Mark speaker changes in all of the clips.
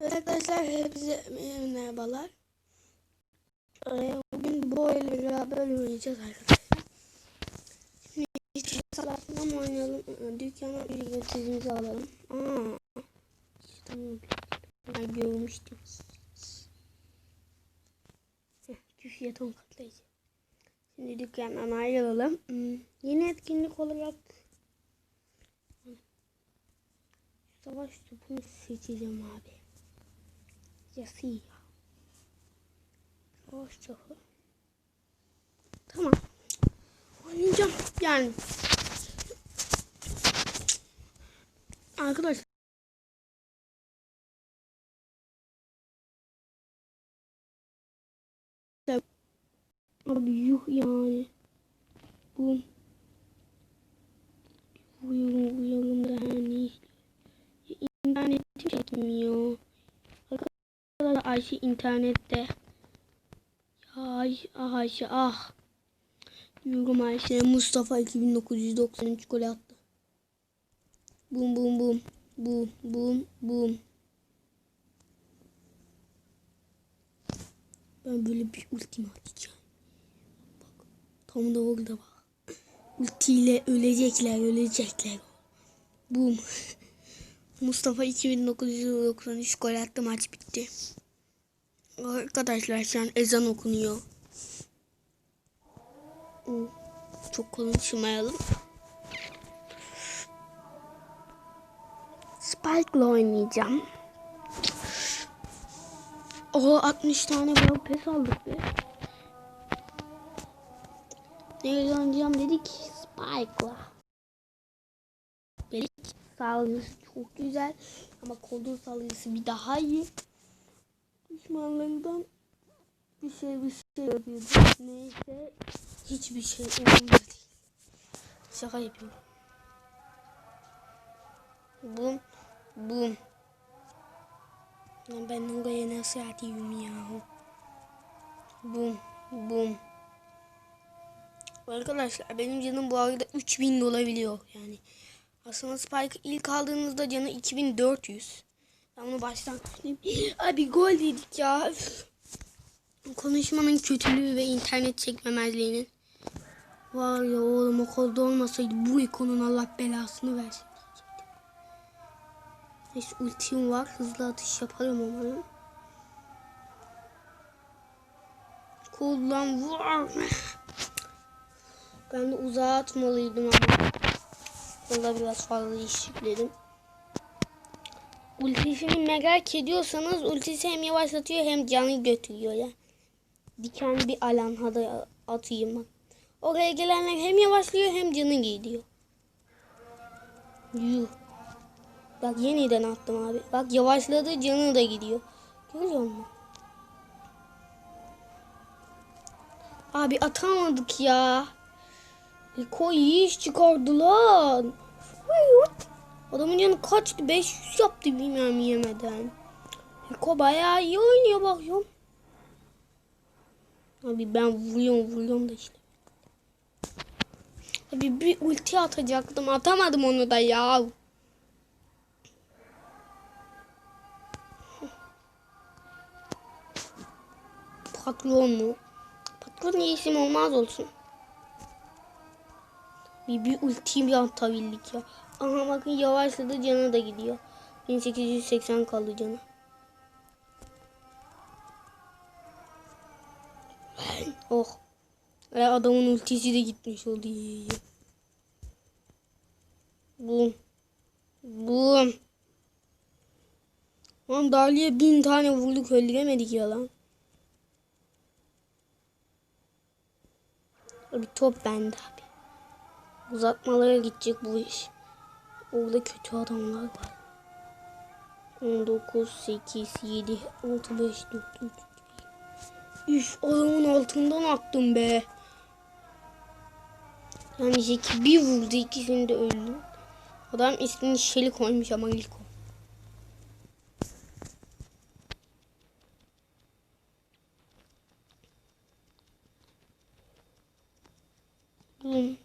Speaker 1: Evet Arkadaşlar hepinize merhabalar. Ee, Bugün bu oyunla beraber oynayacağız arkadaşlar. Şimdi hiç salatla mı oynayalım? Ee, Dükkana bir ücretimizi alalım. Aa, tamam. Ben görmüştüm. Küf yeton katlayıcı. Şimdi dükkandan ayrılalım. Hmm, Yeni etkinlik olarak savaş topunu seçeceğim abi. Yasıyla. Savaş topu. Tamam. Oynayacağım. Yani. Arkadaşlar. Abi yuh yani. Bu. Uyuyalım uyuyalım da işte. İnternetim çekmiyor. Ayşe internette. Ayşe, ah Ayşe ah. Yorum Ayşe Mustafa 2993 gol attı. Bum bum bum. Bum bum bum. Ben böyle bir ultimi atacağım. Bak tam da orada bak. Ultiyle ölecekler ölecekler. Bum. Mustafa 2993 gol attı maç bitti. Arkadaşlar şu an ezan okunuyor. Çok konuşmayalım. Spike'la oynayacağım. O 60 tane bal pes aldık be. Neyle oynayacağım dedik Spike'la. Belik saldırısı çok güzel ama kodun saldırısı bir daha iyi. Düşmanlarından bir şey bir şey yapıyordu. Neyse hiçbir şey umurumda değil. Şaka yapıyorum. Bum bum. Ben oraya nasıl atayım ya? Bum bum. Arkadaşlar benim canım bu arada 3000 olabiliyor yani. Aslında Spike ilk aldığınızda canı 2400. Ben bunu baştan. Abi gol dedik ya. Konuşmanın kötülüğü ve internet çekmemezliğinin. Var ya oğlum o kolda olmasaydı bu ikonun Allah belasını versin. Neyse ultim var. Hızlı atış yaparım umarım. Koldan vur. Ben de uzağa atmalıydım ama. Burada biraz fazla iş yükledim. Ultisini merak ediyorsanız ultisi hem yavaşlatıyor hem canı götürüyor ya. Diken bir alan hadi atayım bak. Oraya gelenler hem yavaşlıyor hem canı gidiyor. Yuh. Bak yeniden attım abi. Bak yavaşladı canı da gidiyor. Görüyor musun? Abi atamadık ya. İyi iş çıkardı lan. Adamın canı kaçtı? 500 yaptı bilmem yemeden. Eko bayağı iyi oynuyor bakıyorum. Abi ben vuruyorum vuruyorum da işte. Abi bir ulti atacaktım. Atamadım onu da ya. Patron mu? Patron isim olmaz olsun. Bir, bir ulti bir atabildik ya. Aha bakın yavaşladı canı da gidiyor. 1880 kaldı canı. oh. E, adamın ultisi de gitmiş oldu. Bum. Bum. Lan Dali'ye bin tane vurduk öldüremedik ya lan. Bir top bende. Uzatmalara gidecek bu iş. Orada kötü adamlar var. 19, 8, 7, 6, 5, 4, 3, Üf adamın altından attım be. Yani Jackie bir vurdu ikisini de öldü. Adam ismini Shelly koymuş ama ilk o. Bum.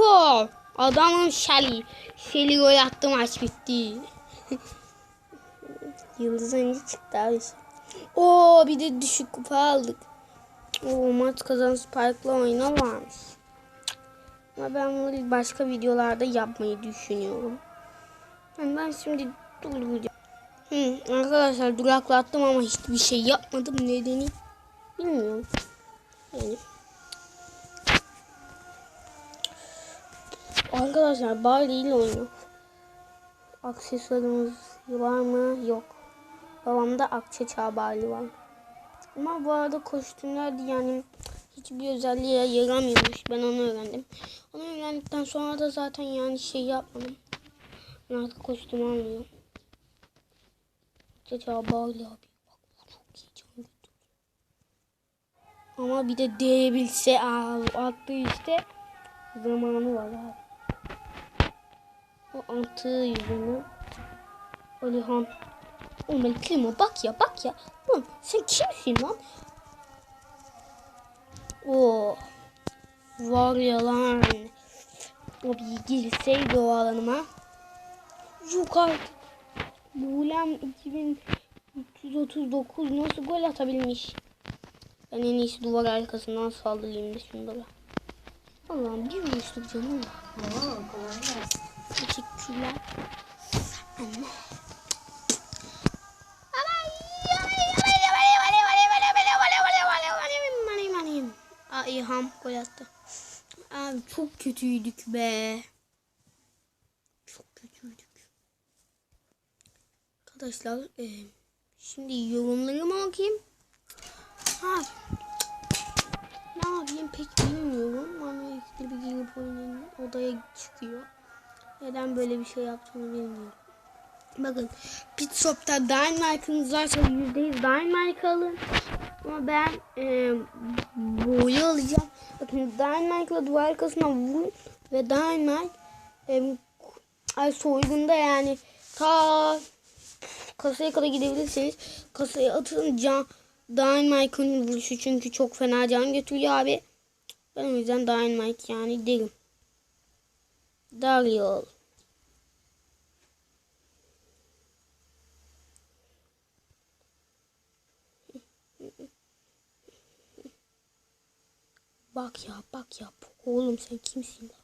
Speaker 1: Bum. Goldür lan o Rico. Adamım Shelly. Shelly gol attı maç bitti. Yıldız önce çıktı abi. Oo bir de düşük kupa aldık. Oo maç kazan Spike'la oyna varmış. Ama ben bunu başka videolarda yapmayı düşünüyorum. Ben şimdi durduracağım. Hı, arkadaşlar duraklattım ama hiçbir şey yapmadım. Nedeni bilmiyorum. Yani. Arkadaşlar Barley ile oynuyor. Aksesuarımız var mı? Yok. Babamda akçe çağ var. Ama bu arada kostümler yani hiçbir özelliğe yaramıyormuş. Ben onu öğrendim. Onu öğrendikten sonra da zaten yani şey yapmadım. Ben artık kostüm almıyorum. Akçe çağ Barley abi. Ama bir de değebilse attığı işte zamanı var abi. O attığı yüzünü Alihan Oğlum Klima bak ya bak ya. Oğlum sen kimsin lan? Oo. Var ya lan. O bir girseydi o alanıma. Yok artık. Bulem 2339 nasıl gol atabilmiş? Ben en iyisi duvar arkasından saldırayım da şunlara. Allah'ım bir vuruştuk canım.
Speaker 2: Oo, kolay gelsin.
Speaker 1: Teşekkürler. Anne. Aa İlham gol attı. Abi çok kötüydük be. Çok kötüydük. Arkadaşlar e, şimdi yorumlarımı okuyayım. Ha. Ne yapayım pek bilmiyorum. Ama işte bir oynayayım. Odaya çıkıyor. Neden böyle bir şey yaptığını bilmiyorum. Bakın pit stop'ta Dynamite'ınız varsa %100 Dynamite alın. Ama ben e, boyu alacağım. Bakın Dynamite'la duvar arkasına vurun ve Dynamite e, ay soygunda yani ta kasaya kadar gidebilirseniz kasaya atın can Dynamite'ın vuruşu çünkü çok fena can götürüyor abi. Ben o yüzden Dynamite yani derim. Daryl. Bak ya bak ya Poco oğlum sen kimsin lan?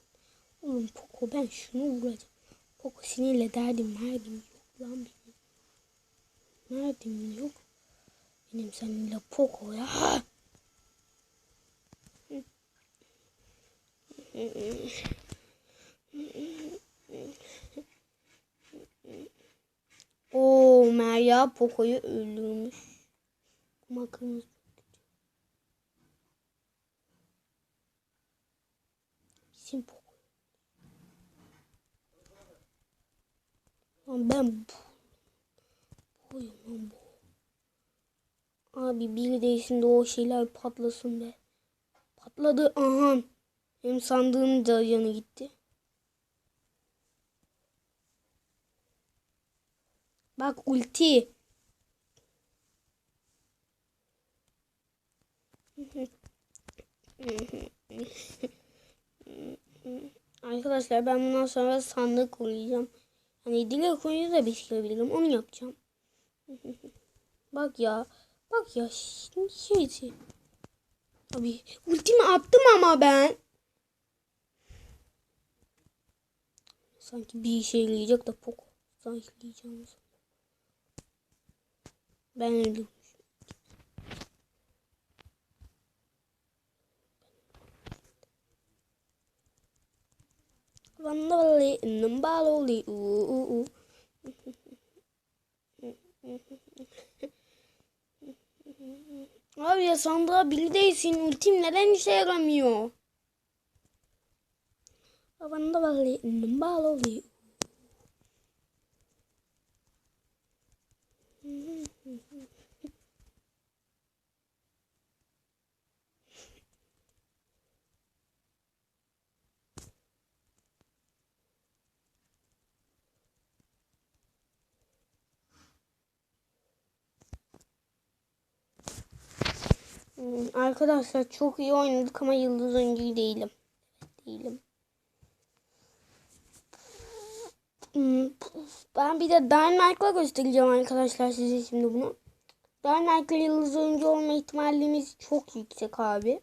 Speaker 1: Oğlum Poco ben şunu vuracağım. Poco sinirle derdim merdim yok lan benim. Merdim yok. Benim seninle Poco ya. Meryem Poco'yu öldürmüş. Ama kırmızı Bizim Poco. Lan ben bu. Buyum lan bu. Abi bir değişsin de o şeyler patlasın be. Patladı aha. Hem sandığın da yanı gitti. Bak ulti. Arkadaşlar ben bundan sonra sandık koyacağım. Hani dile koyunca da bitirebilirim. Onu yapacağım. Bak ya. Bak ya. Şimdi şeydi. Abi ultimi attım ama ben. Sanki bir işe yarayacak da pok. Zayıflayacağım. Ben öldüm. Vandali, nambaloli, uu, uu, uu. Abi ya sandığa biri değilsin. Ultim neden işe yaramıyor? Vandali, nambaloli, Hmm, Arkadaşlar çok iyi oynadık ama yıldız oyuncu değilim. Değilim. Hmm, Ben bir de Dynamite'la göstereceğim arkadaşlar size şimdi bunu. Dynamite'la yıldız oyuncu olma ihtimalimiz çok yüksek abi.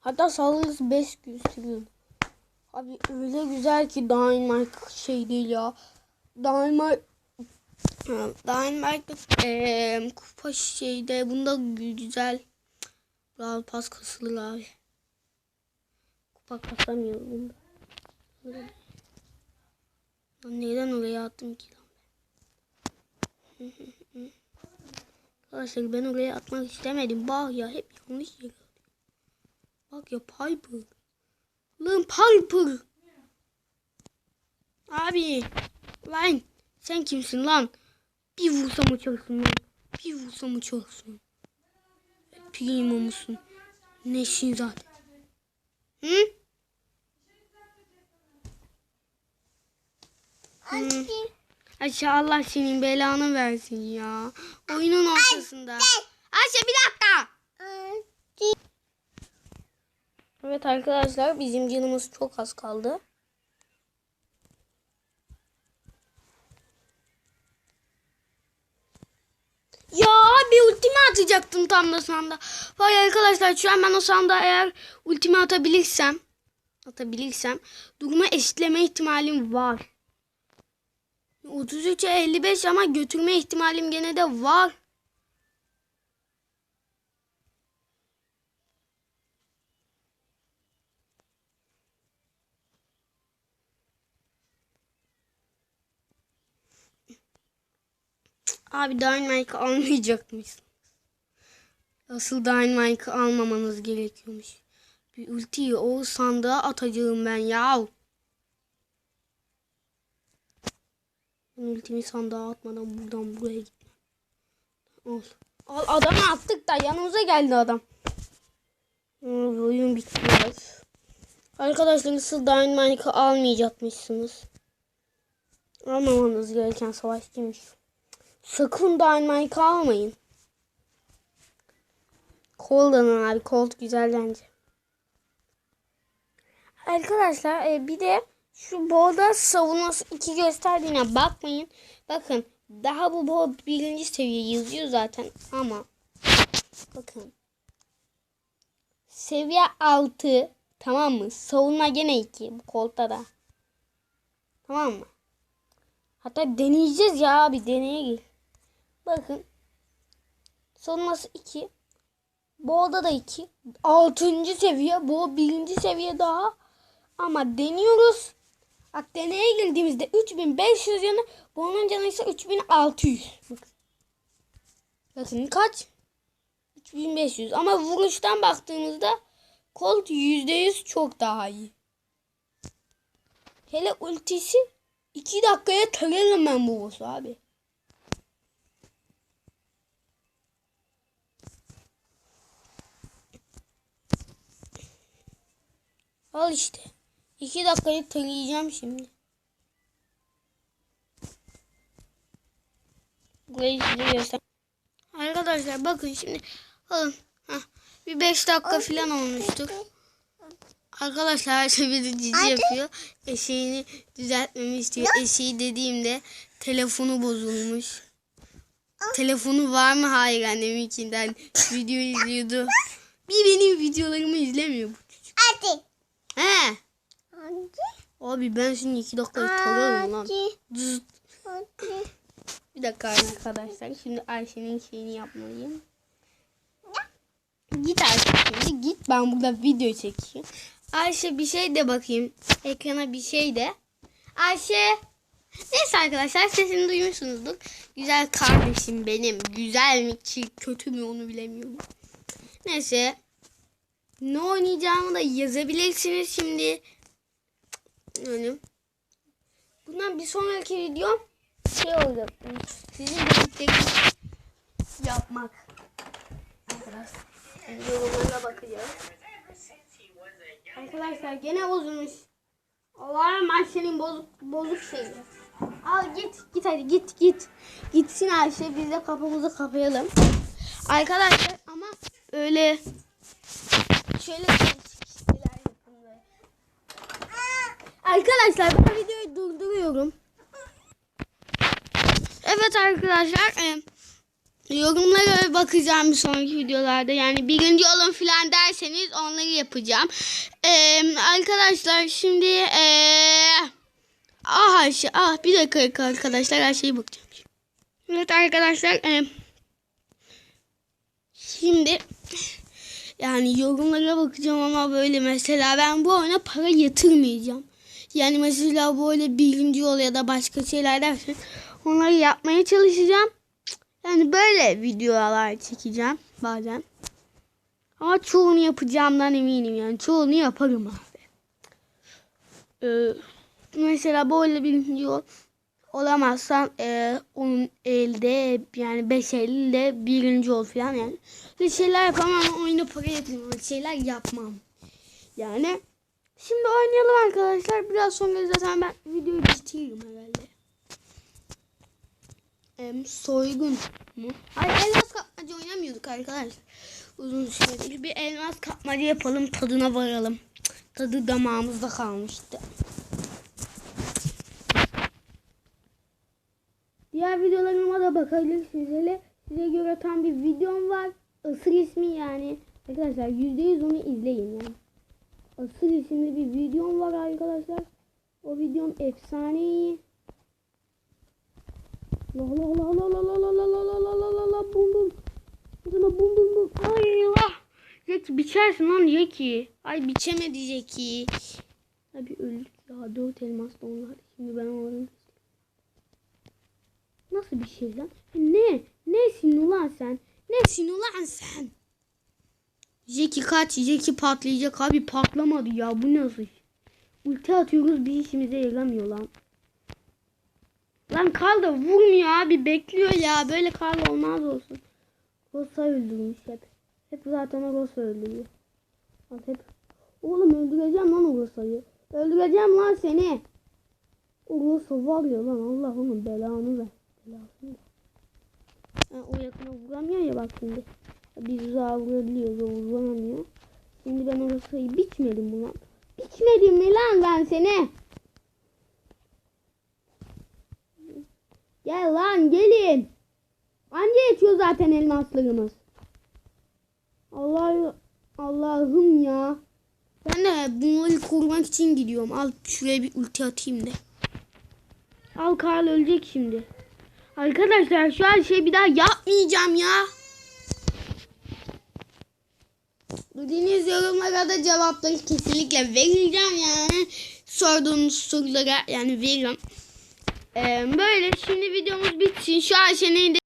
Speaker 1: Hatta saldırısı 5 gösteriyor. Abi öyle güzel ki Dynamite şey değil ya. Dynamite Dynamite eee kupa şeyde bunda güzel. Brawl Pass kasılır abi. Kupa kasamıyorum bunda. Lan neden oraya attım ki lan ben? Arkadaşlar ben oraya atmak istemedim. Bak ya hep yanlış yere. Bak ya Piper. Lan Piper. Abi. Lan sen kimsin lan? Bir vursam uçarsın lan. Bir vursam uçarsın. Primo musun? Neşin zaten. Hı? Hı. Ayşe Allah senin belanı versin ya. Oyunun ortasında. Ayşe bir dakika. Evet arkadaşlar bizim canımız çok az kaldı. Atacaktım tam da sanda. Vay arkadaşlar şu an ben o sanda eğer ultimi atabilirsem atabilirsem durumu eşitleme ihtimalim var. 33'e 55 ama götürme ihtimalim gene de var. Abi Dynamite'ı almayacakmışsınız. Asıl Dynamite'ı almamanız gerekiyormuş. Bir ultiyi o sandığa atacağım ben ya. Ben ultimi sandığa atmadan buradan buraya gitmem. Al. Al adamı attık da yanımıza geldi adam. Abi oyun bitti biraz. Arkadaşlar nasıl Dynamite'ı almayacakmışsınız. Almamanız gereken savaşçıymış. Sakın Dynamite almayın. Colt'dan abi. Colt güzel bence. Arkadaşlar e, bir de şu bolda savunması iki gösterdiğine bakmayın. Bakın daha bu bol birinci seviye yazıyor zaten ama bakın seviye 6 tamam mı? Savunma gene 2 bu kolta da. Tamam mı? Hatta deneyeceğiz ya abi deneye gir. Bakın. Savunması 2. Bolda da 2. 6. seviye. Bu birinci seviye daha. Ama deniyoruz. Bak deneye girdiğimizde 3500 yanı. Bunun canı ise 3600. Bakın. Bakın kaç? 3500. Ama vuruştan baktığımızda Colt %100 çok daha iyi. Hele ultisi 2 dakikaya tararım ben bu boss'u abi. Al işte. 2 dakikayı tarayacağım şimdi. Burayı göster. Arkadaşlar bakın şimdi. Alın. Heh, bir 5 dakika falan olmuştur. Arkadaşlar her şey bir cici yapıyor. Eşeğini düzeltmemi istiyor. Eşeği dediğimde telefonu bozulmuş. Telefonu var mı? Hayır anneminkinden video izliyordu. Bir benim videolarımı izlemiyor bu çocuk.
Speaker 2: Hadi.
Speaker 1: He.
Speaker 2: Hadi.
Speaker 1: Abi ben şimdi iki dakikayı tararım lan.
Speaker 2: Hadi.
Speaker 1: Bir dakika arkadaşlar. Şimdi Ayşe'nin şeyini yapmalıyım. Git Ayşe şimdi. Git ben burada video çekeyim. Ayşe bir şey de bakayım. Ekrana bir şey de. Ayşe. Neyse arkadaşlar sesini duymuşsunuzdur. Güzel kardeşim benim. Güzel mi kötü mü onu bilemiyorum. Neyse. Ne oynayacağımı da yazabilirsiniz şimdi. Yani. Bundan bir sonraki videom şey olacak. Sizin birlikte yapmak. Yorumlara bakacağız. Arkadaşlar gene bozulmuş. Allah'ım ben senin bozuk, bozuk şeyi. Al git git hadi git git. Gitsin Ayşe biz de kapımızı kapayalım. Arkadaşlar ama öyle şöyle. Arkadaşlar ben videoyu başlıyorum. Evet arkadaşlar. E, yorumlara bakacağım bir sonraki videolarda. Yani birinci olun filan derseniz onları yapacağım. E, arkadaşlar şimdi e, ah her şey. Ah bir dakika arkadaşlar her şeyi bakacağım. Evet arkadaşlar. E, şimdi yani yorumlara bakacağım ama böyle mesela ben bu oyuna para yatırmayacağım. Yani mesela böyle birinci yol ya da başka şeyler dersen onları yapmaya çalışacağım. Yani böyle videolar çekeceğim bazen. Ama çoğunu yapacağımdan eminim yani. Çoğunu yaparım abi. Ee, mesela böyle birinci yol olamazsan e, onun elde yani 5 elde birinci ol falan yani. Bir şeyler yapamam ama oyuna para. Öyle şeyler yapmam. Yani şimdi oynayalım arkadaşlar. Biraz sonra zaten ben videoyu bitiririm herhalde. Em, soygun mu? Hayır elmas kapmaca oynamıyorduk arkadaşlar. Uzun süredir bir elmas kapmaca yapalım tadına varalım. Tadı damağımızda kalmıştı. Diğer videolarıma da bakabilirsiniz. Hele size göre tam bir videom var. Asır ismi yani. Arkadaşlar %100 onu izleyin yani. Asır isimli bir videom var arkadaşlar. O videom efsane iyi. La la la la la la la la la la la la la la bum bum. Bum bum bum bum. Allah. Jackie biçersin lan Jackie. Ay biçemedi Jackie. Abi öldük ya. Dört elmas da onlar. Şimdi ben onların Nasıl bir şey lan? Ne? Nesin ulan sen? Nesin ulan sen? Jackie kaç. Jackie patlayacak abi patlamadı ya. Bu nasıl? Ulti atıyoruz bir işimize yaramıyor lan. Lan kal da vurmuyor abi bekliyor ya. Böyle kal olmaz olsun. Rosa öldürmüş hep. Hep zaten Rosa öldürüyor. Bak hep. Oğlum öldüreceğim lan Rosa'yı. Öldüreceğim lan seni. O Rosa var ya lan Allah onun belanı ver. Ver. Ha, o yakına vuramıyor ya bak şimdi. Biz uzağa vurabiliyoruz o vuramıyor. Şimdi ben o Rosa'yı biçmedim lan? Biçmedim mi lan ben seni? Gel lan gelin. Anca yetiyor zaten elmaslarımız. Allah Allah'ım ya. Ben de bunları korumak için gidiyorum. Al şuraya bir ulti atayım de. Al Karl ölecek şimdi. Arkadaşlar şu an şey bir daha yapmayacağım ya. Dediğiniz yorumlara da cevapları kesinlikle vereceğim yani. Sorduğunuz sorulara yani veririm. Ee, böyle şimdi videomuz bitsin. Şu Ayşe'nin de